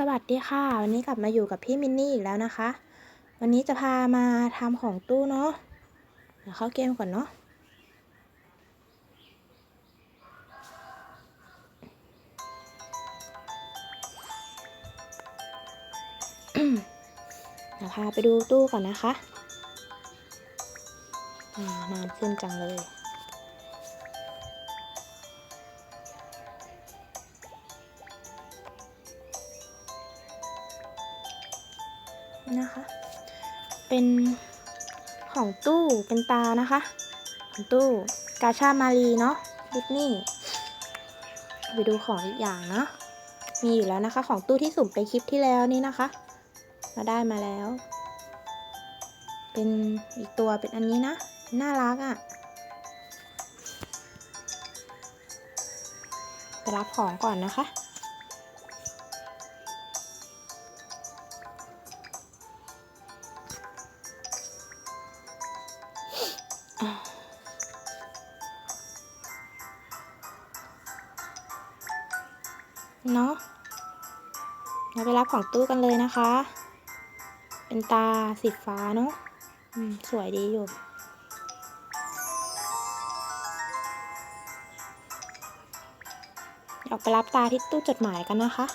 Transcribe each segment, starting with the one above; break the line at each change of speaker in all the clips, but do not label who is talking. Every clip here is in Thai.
สวัสดีค่ะ วันนี้กลับมาอยู่กับพี่มินนี่อีกแล้วนะคะ วันนี้จะพามาทำของตู้เนาะเดี๋ยวเข้าเกมก่อนเนาะเดี๋ยวพาไปดูตู้ก่อนนะคะนานขึ้นจังเลย นะคะ เป็นของตู้เป็นตานะคะ ของตู้กาชามารีเนาะดิสนีย์ไปดูของอีกอย่างเนาะมีอยู่แล้วนะคะ ของตู้ที่สุ่มไปคลิปที่แล้วนี่นะคะ มาได้มาแล้ว เป็นอีกตัวเป็นอันนี้นะ น่ารักอะ่ะไปรับของก่อนนะคะ เนาะเราไปรับของตู้กันเลยนะคะ เป็นตาสีฟ้าเนาะอืมสวยดีอยู่ ออกไปรับตาที่ตู้จดหมายกันนะคะ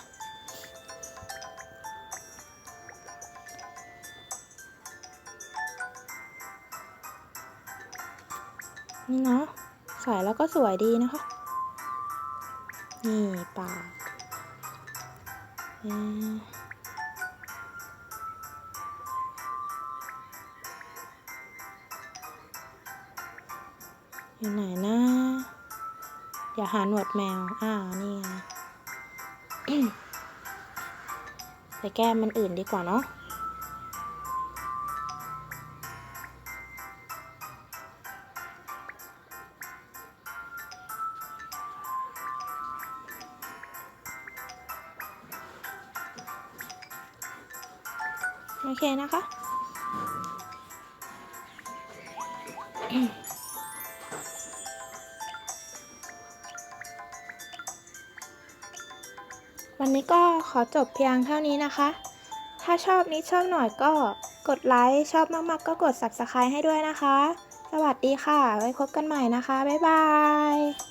นี่เนาะใส่แล้วก็สวยดีนะคะ นี่ปาก อยู่ไหนนะ อย่าหาหนวดแมว อ่า นี่ไงไปแก้มมันอื่นดีกว่าเนาะ โอเคนะคะ วันนี้ก็ขอจบเพียงเท่านี้นะคะ ถ้าชอบนิดชอบหน่อยก็กดไลค์ ชอบมากๆ ก็กด subscribe ให้ด้วยนะคะ สวัสดีค่ะ ไว้พบกันใหม่นะคะ บ๊ายบาย